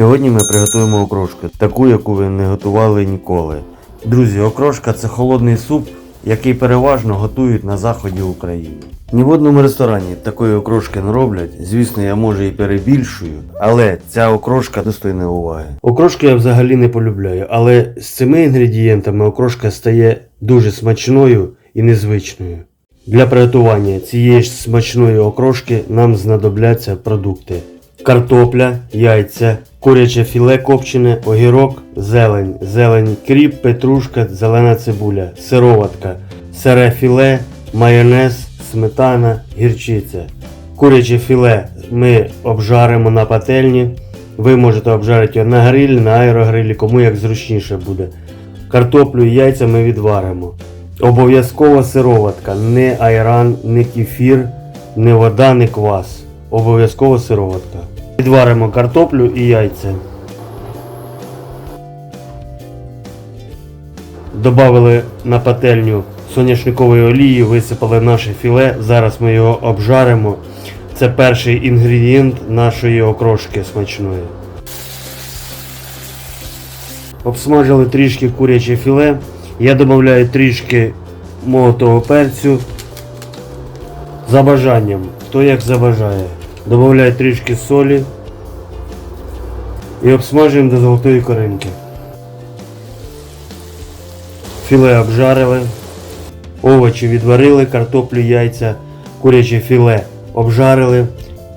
Сьогодні ми приготуємо окрошку, таку, яку ви не готували ніколи. Друзі, окрошка це холодний суп, який переважно готують на заході України. Ні в одному ресторані такої окрошки не роблять. Звісно, я може і перебільшую, але ця окрошка достойна уваги. Окрошку я взагалі не полюбляю, але з цими інгредієнтами окрошка стає дуже смачною і незвичною. Для приготування цієї ж смачної окрошки нам знадобляться продукти: картопля, яйця, куряче філе копчене, огірок, зелень, зелень, кріп, петрушка, зелена цибуля, сироватка, сире філе, майонез, сметана, гірчиця. Куряче філе ми обжаримо на пательні. Ви можете обжарити його на грилі, на аерогрилі, кому як зручніше буде. Картоплю і яйця ми відваримо. Обов'язково сироватка, не айран, не кефір, не вода, не квас. Обов'язково сироватка. Відваримо картоплю і яйця. Добавили на пательню соняшникової олії, висипали наше філе. Зараз ми його обжаримо. Це перший інгредієнт нашої окрошки смачної. Обсмажили трішки куряче філе. Я додаю трішки молотого перцю. За бажанням, хто як забажає. Додаю трішки солі і обсмажуємо до золотої коринки. Філе обжарили, овочі відварили, картоплю, яйця, куряче філе обжарили.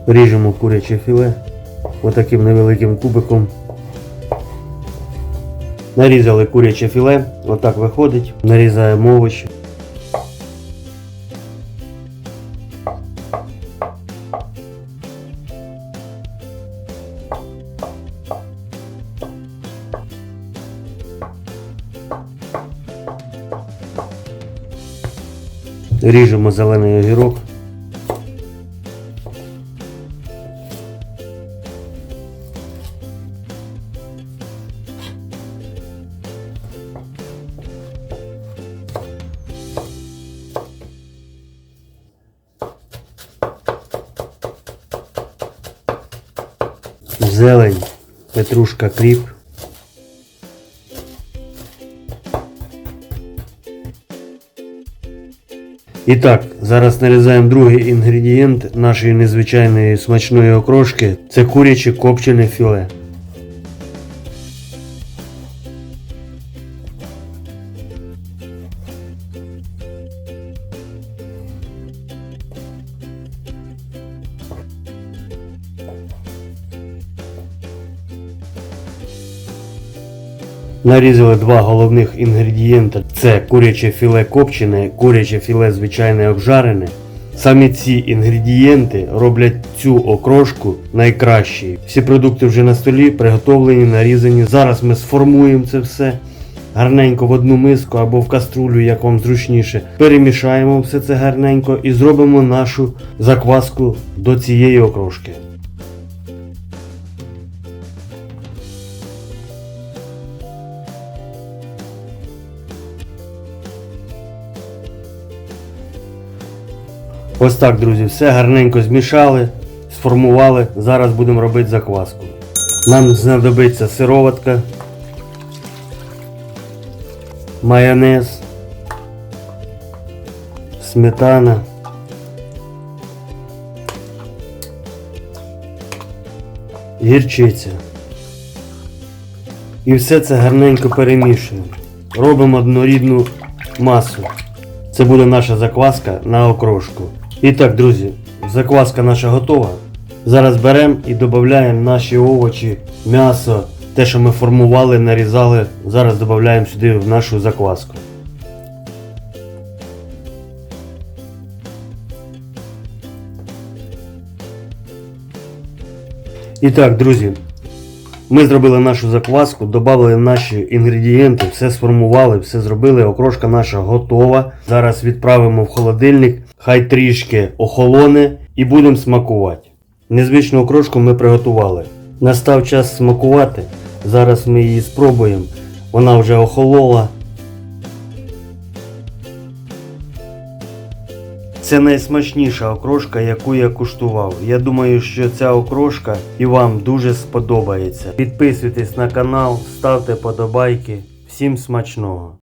Ріжемо куряче філе отаким невеликим кубиком. Нарізали куряче філе, отак виходить. Нарізаємо овочі. Ріжемо зелений огірок. Зелень, петрушка, кріп. І так, зараз нарізаємо другий інгредієнт нашої незвичайної смачної окрошки. Це куряче копчене філе. Нарізали два головних інгредієнти. Це куряче філе копчене, куряче філе звичайне обжарене. Саме ці інгредієнти роблять цю окрошку найкращою. Всі продукти вже на столі, приготовлені, нарізані. Зараз ми сформуємо це все гарненько в одну миску або в каструлю, як вам зручніше. Перемішаємо все це гарненько і зробимо нашу закваску до цієї окрошки. Ось так, друзі, все гарненько змішали, сформували. Зараз будемо робити закваску. Нам знадобиться сироватка, майонез, сметана. Гірчиця. І все це гарненько перемішуємо. Робимо однорідну масу. Це буде наша закваска на окрошку. І так, друзі, закваска наша готова. Зараз беремо і додаємо наші овочі, м'ясо, те, що ми формували, нарізали. Зараз додаємо сюди в нашу закваску. І так, друзі, ми зробили нашу закваску, додали наші інгредієнти, все сформували, все зробили. Окрошка наша готова. Зараз відправимо в холодильник, хай трішки охолоне і будемо смакувати. Незвичну окрошку ми приготували. Настав час смакувати. Зараз ми її спробуємо. Вона вже охолола. Це найсмачніша окрошка, яку я куштував. Я думаю, що ця окрошка і вам дуже сподобається. Підписуйтесь на канал, ставте подобайки. Всім смачного!